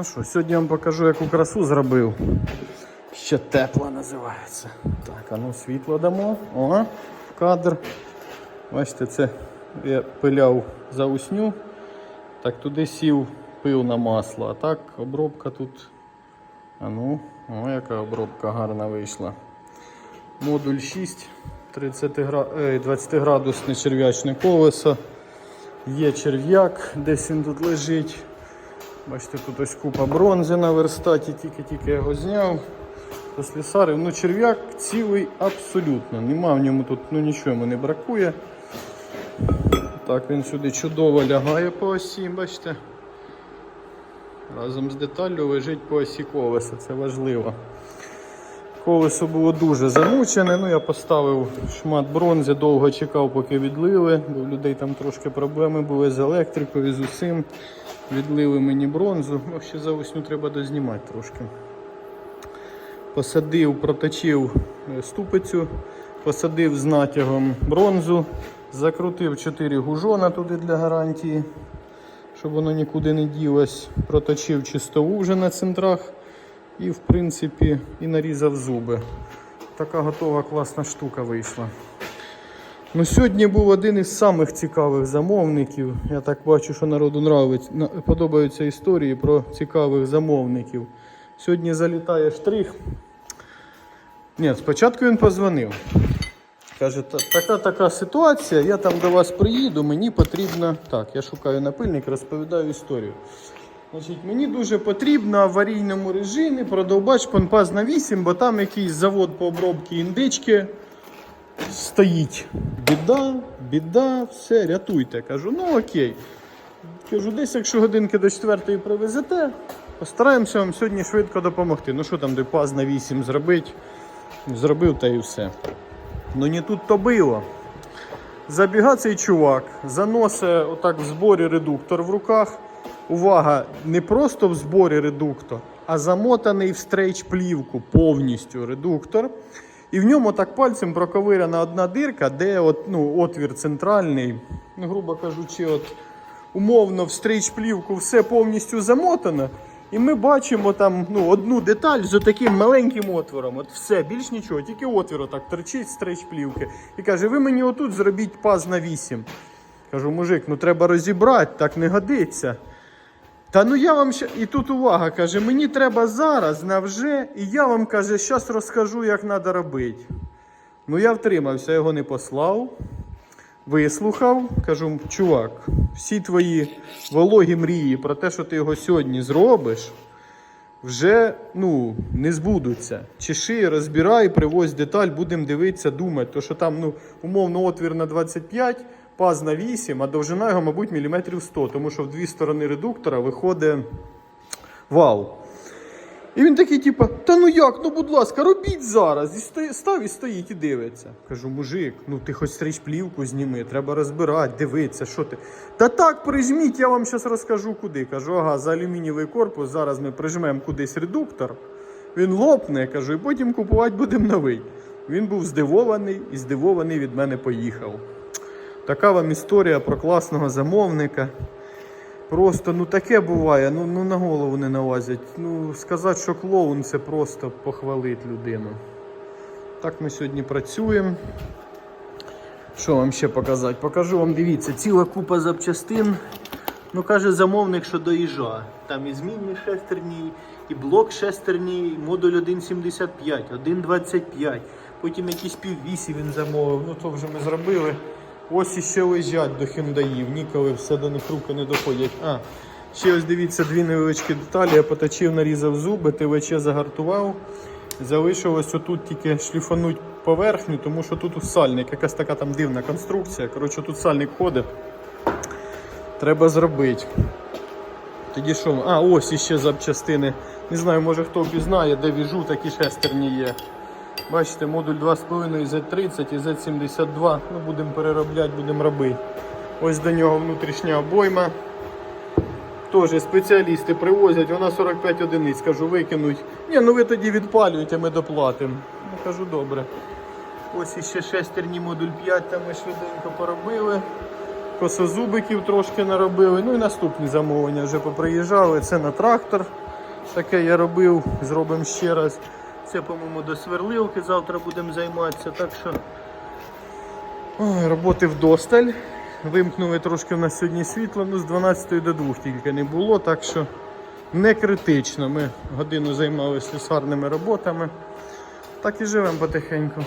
Ну що, сьогодні я вам покажу, яку красу зробив. Ще тепла називається. Так, а ну світло дамо. О, кадр. Бачите, це я пиляв за усню. Так туди сів пил на масло. А так обробка тут. А ну, о, яка обробка гарна вийшла. Модуль 6, 30 гра... е, 20 градусне черв'ячне колесо. Є черв'як, десь він тут лежить. Бачите, тут ось купа бронзи на верстаті, тільки-тільки його зняв. Послісарив. Ну, черв'як цілий абсолютно. Нема в ньому тут ну, нічого йому не бракує. Так, він сюди чудово лягає по осі, бачите. Разом з деталлю лежить по осі колеса, це важливо. Колесо було дуже замучене, ну я поставив шмат бронзи, довго чекав, поки відлили, бо в людей там трошки проблеми були з електрикою, з усім. Відлили мені бронзу, ну ще за весню треба дознімати трошки. Посадив, проточив е, ступицю, посадив з натягом бронзу, закрутив 4 гужона туди для гарантії, щоб воно нікуди не ділось. Проточив чистову вже на центрах і в принципі і нарізав зуби. Така готова класна штука вийшла. Ну, сьогодні був один із самих цікавих замовників. Я так бачу, що народу нравиться, подобаються історії про цікавих замовників. Сьогодні залітає штрих. Ні, спочатку він позвонив. Каже, така така ситуація, я там до вас приїду, мені потрібно. Так, я шукаю напильник, розповідаю історію. Значить, мені дуже потрібно в аварійному режимі продовбач понпаз на 8, бо там якийсь завод по обробці індички стоїть. Біда, біда, все, рятуйте. Кажу, ну окей. Кажу, десь якщо годинки до 4 привезете, постараємося вам сьогодні швидко допомогти. Ну що там, де паз на 8 зробити? Зробив та і все. Ну не тут то було. Забіга цей чувак, заносить отак в зборі редуктор в руках. Увага, не просто в зборі редуктор, а замотаний в стрейч плівку повністю редуктор. І в ньому так пальцем проковиряна одна дирка, де от, ну, отвір центральний, ну, грубо кажучи, от, умовно в стрейч плівку все повністю замотано. І ми бачимо там ну, одну деталь з таким маленьким отвором. От все, більш нічого, тільки отвір отак торчить з плівки. І каже, ви мені отут зробіть паз на 8. Кажу, мужик, ну треба розібрати, так не годиться. Та ну я вам ще. І тут увага, каже, мені треба зараз на вже, і я вам каже, зараз розкажу, як треба робити. Ну я втримався, його не послав. Вислухав, кажу, чувак, всі твої вологі мрії про те, що ти його сьогодні зробиш, вже ну, не збудуться. Чеши, розбирай, привозь деталь, будемо дивитися, думати. То що там ну, умовно отвір на 25, паз на 8, а довжина його, мабуть, міліметрів 100, тому що в дві сторони редуктора виходить вал. І він такий, типу, та ну як, ну будь ласка, робіть зараз. І сто- став і стоїть і дивиться. Кажу, мужик, ну ти хоч стріч плівку зніми, треба розбирати, дивитися, що ти. Та так, прижміть, я вам зараз розкажу куди. Кажу, ага, за алюмінієвий корпус, зараз ми прижмемо кудись редуктор. Він лопне, кажу, і потім купувати будемо новий. Він був здивований і здивований від мене поїхав. Така вам історія про класного замовника. Просто ну таке буває, ну, ну на голову не налазять. Ну, сказати, що клоун це просто похвалить людину. Так ми сьогодні працюємо. Що вам ще показати? Покажу вам, дивіться, ціла купа запчастин. Ну, каже замовник, що доїжджа. Там і змінні шестерні, і блок шестерні, і модуль 1.75, 1.25. Потім якісь піввісі він замовив. Ну то вже ми зробили. Ось іще лежать до хендаїв, ніколи все до них руки не доходять. А, ще ось дивіться дві невеличкі деталі. Я поточив, нарізав зуби, ТВЧ загартував. Залишилось отут тільки шліфануть поверхню, тому що тут сальник, якась така там дивна конструкція. Коротше, тут сальник ходить. Треба зробити. Тоді що? А, ось іще запчастини. Не знаю, може хто впізнає, де віжу, такі шестерні є. Бачите, модуль 2,5 Z30 і Z72. Ну, будемо переробляти, будемо робити. Ось до нього внутрішня обойма. Теж спеціалісти привозять, вона 45 одиниць, кажу, викинуть. Ні, ну ви тоді відпалюєте, ми доплатимо. Ну кажу, добре. Ось іще шестерні модуль 5, там ми швиденько поробили. Косозубиків трошки наробили. Ну і наступні замовлення вже поприїжджали. Це на трактор. Таке я робив, зробимо ще раз. Це, по-моєму, до сверлилки завтра будемо займатися. Так що ой, роботи вдосталь. Вимкнули трошки в нас сьогодні світло, ну з 12 до 2 тільки не було, так що не критично. Ми годину займалися слюсарними роботами. Так і живемо потихеньку.